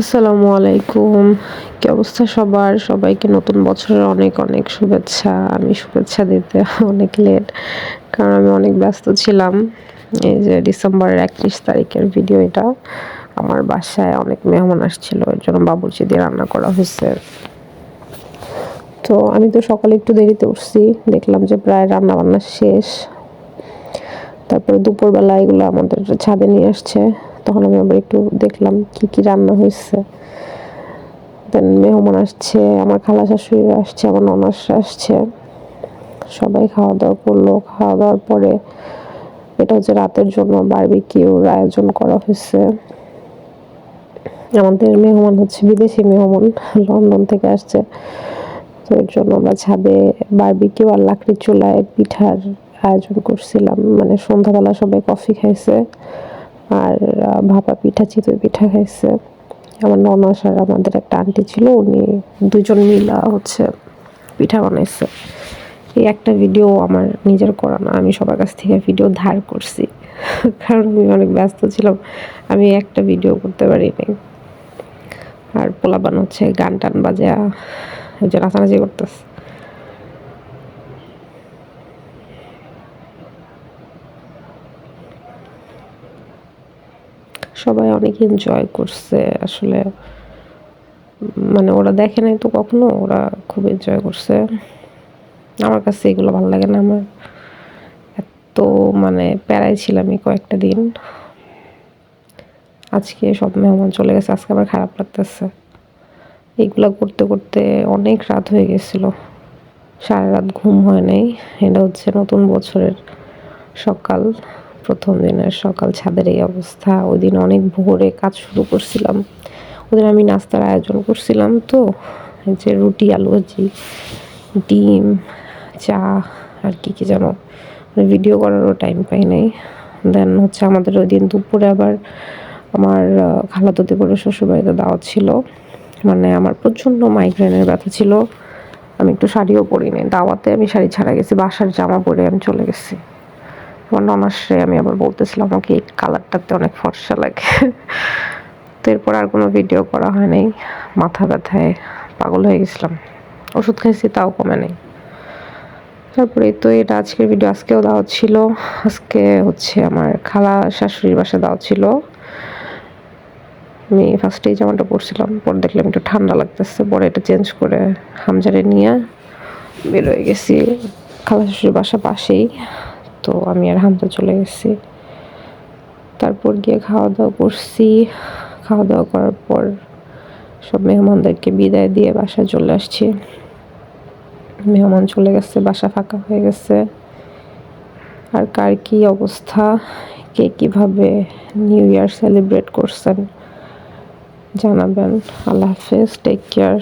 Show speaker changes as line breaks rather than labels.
আসসালামু আলাইকুম। কি অবস্থা সবার? সবাইকে নতুন বছরের অনেক অনেক শুভেচ্ছা। আমি শুভেচ্ছা দিতে অনেক লেট কারণ আমি অনেক ব্যস্ত ছিলাম। এই যে ডিসেম্বরের একত্রিশ তারিখের ভিডিও এটা, আমার বাসায় অনেক মেহমান আসছিল, এর জন্য বাবুর্চি দিয়ে রান্না করা হয়েছে। তো আমি তো সকালে একটু দেরিতে উঠছি, দেখলাম যে প্রায় রান্না বান্না শেষ। তারপরে দুপুরবেলা এগুলো আমাদের ছাদে নিয়ে আসছে। তখন আমি আবার একটু দেখলাম কি কি রান্না হয়েছে। দেন মেহমান আসছে, আমার খালা শাশুড়িরা আসছে, আমার ননাসরা আসছে। সবাই খাওয়া দাওয়া করল। খাওয়া দাওয়ার পরে এটা হচ্ছে রাতের জন্য বারবিকিউর আয়োজন করা হয়েছে। আমাদের মেহমান হচ্ছে বিদেশি মেহমান, লন্ডন থেকে আসছে। তো এর জন্য আমরা ছাদে বারবিকিউ আর লাকড়ির চুলায় পিঠার আয়োজন করছিলাম। মানে সন্ধ্যাবেলা সবাই কফি খাইছে। আর ভাপা পিঠা, চিতই পিঠা খাইছে আমার ননাস আর আমাদের একটা আন্টি ছিল, উনি দুজন মিলা হচ্ছে পিঠা বানাইছে। এই একটা ভিডিও আমার নিজের করা না, আমি সবার কাছ থেকে ভিডিও ধার করছি। কারণ আমি অনেক ব্যস্ত ছিলাম, আমি একটা ভিডিও করতে পারিনি আর পোলাবান হচ্ছে গান টান বাজা যে নাচানাচি করতেছে। সবাই অনেক এনজয় করছে। আসলে মানে ওরা দেখে নাই তো কখনো, ওরা খুব এনজয় করছে। আমার কাছে এগুলো ভালো লাগে না, আমার এত মানে প্যারাই ছিলাম এই কয়েকটা দিন। আজকে সব মেহমান চলে গেছে, আজকে আমার খারাপ লাগতেছে। এইগুলো করতে করতে অনেক রাত হয়ে গেছিল। সারা রাত ঘুম হয় নাই। এটা হচ্ছে নতুন বছরের সকাল। প্রথম দিনের সকাল ছাদের এই অবস্থা। ওই দিন অনেক ভোরে কাজ শুরু করছিলাম। ওদিন আমি নাস্তার আয়োজন করছিলাম তো যে রুটি, আলু ভাজি, ডিম, চা, আর কি কি যেন। মানে ভিডিও করারও টাইম পাই নাই। দেন হচ্ছে আমাদের ওই দিন দুপুরে আবার আমার খালাতো দেবরের শ্বশুরবাড়িতে দাওয়াত ছিল। মানে আমার প্রচণ্ড মাইগ্রেনের ব্যথা ছিল। আমি একটু শাড়িও পরিনি। দাওয়াতে আমি শাড়ি ছাড়া গেছি, বাসার জামা পরে আমি চলে গেছি। আমার ননাসরে আমি আবার বলতেছিলাম আমাকে এই কালারটাতে অনেক ফর্সা লাগে। তো এরপর আর কোনো ভিডিও করা হয় নাই। মাথা ব্যথায় পাগল হয়ে গেছিলাম। ওষুধ খাইছি, তাও কমে নেই। তারপরে তো এটা আজকের ভিডিও আজকেও দাওয়াত ছিল। আজকে হচ্ছে আমার খালা শাশুড়ির বাসা দাওয়াত ছিল। আমি ফার্স্টে এই জামাটা পরছিলাম। পরে দেখলাম একটু ঠান্ডা লাগতেছে। পরে এটা চেঞ্জ করে হামজারে নিয়ে বের হয়ে গেছি। খালা শাশুড়ির বাসা পাশেই। তো আমি আর হামজা চলে গেছি। তারপর গিয়ে খাওয়া দাওয়া করছি। খাওয়া দাওয়া করার পর সব মেহমানদেরকে বিদায় দিয়ে বাসায় চলে আসছি। মেহমান চলে গেছে, বাসা ফাঁকা হয়ে গেছে। আর কার কী অবস্থা? কে কীভাবে নিউ ইয়ার সেলিব্রেট করছেন জানাবেন। আল্লাহ হাফেজ টেক কেয়ার